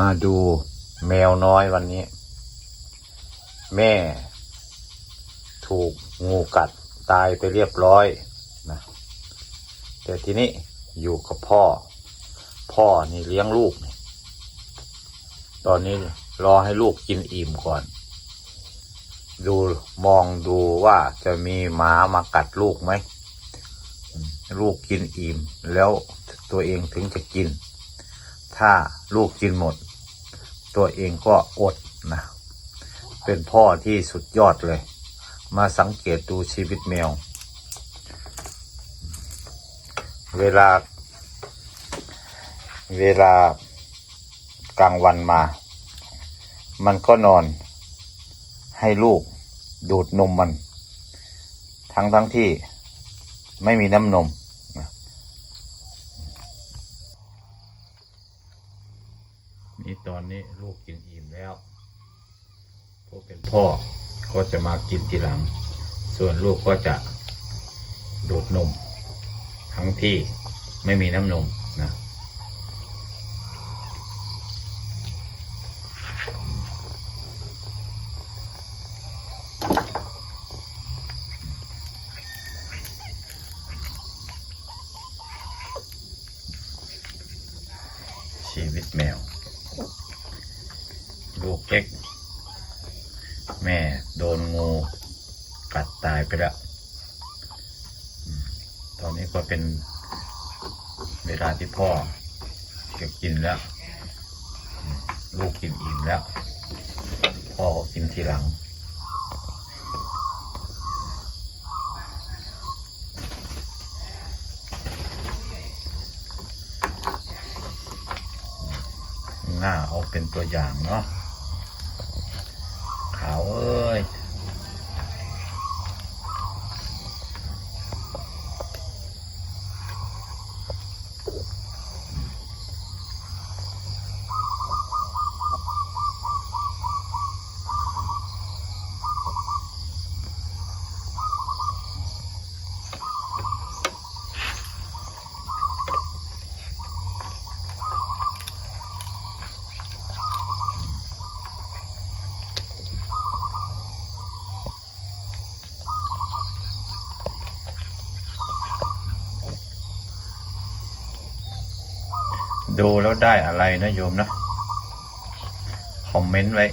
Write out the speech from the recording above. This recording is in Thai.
มาดูแมวน้อยวันนี้ แม่ ถูกงูกัดตายไปเรียบร้อยนะแต่ทีนี้อยู่กับพ่อ พ่อนี่เลี้ยงลูกนี่ตอนนี้รอให้ลูกกินอิ่มก่อน ดูมองดูว่าจะมีหมามากัดลูกไหมอืมลูกกินอิ่ม แล้วตัวเองถึงจะกิน ถ้าลูกกินหมด ตัวเองก็อดนะ เป็นพ่อที่สุดยอดเลย มาสังเกตดูชีวิตแมว เวลา เวลากลางวันมา มันก็นอนให้ลูกดูดนมมัน ทั้งทั้งที่ไม่มีน้ำนม นะนี่ตอนนี้ลูกกินอิ่มแล้วพวกเป็นพ่อก็จะมากินทีหลัง ส่วนลูกก็จะดูดนม ทั้งที่ไม่มีน้ำนมนะชีวิตแมว ลูกเล็กแม่โดนงูกัดตายไปแล้ว ตอนนี้ก็เป็นเวลาที่พ่อจะกินแล้ว ลูกกินอิ่มแล้ว พ่อกินทีหลัง หน้าเอาเป็นตัวอย่างเนาะ ขาวเอ้ย ดูแล้วได้อะไรนะโยมนะ คอมเมนต์ไว้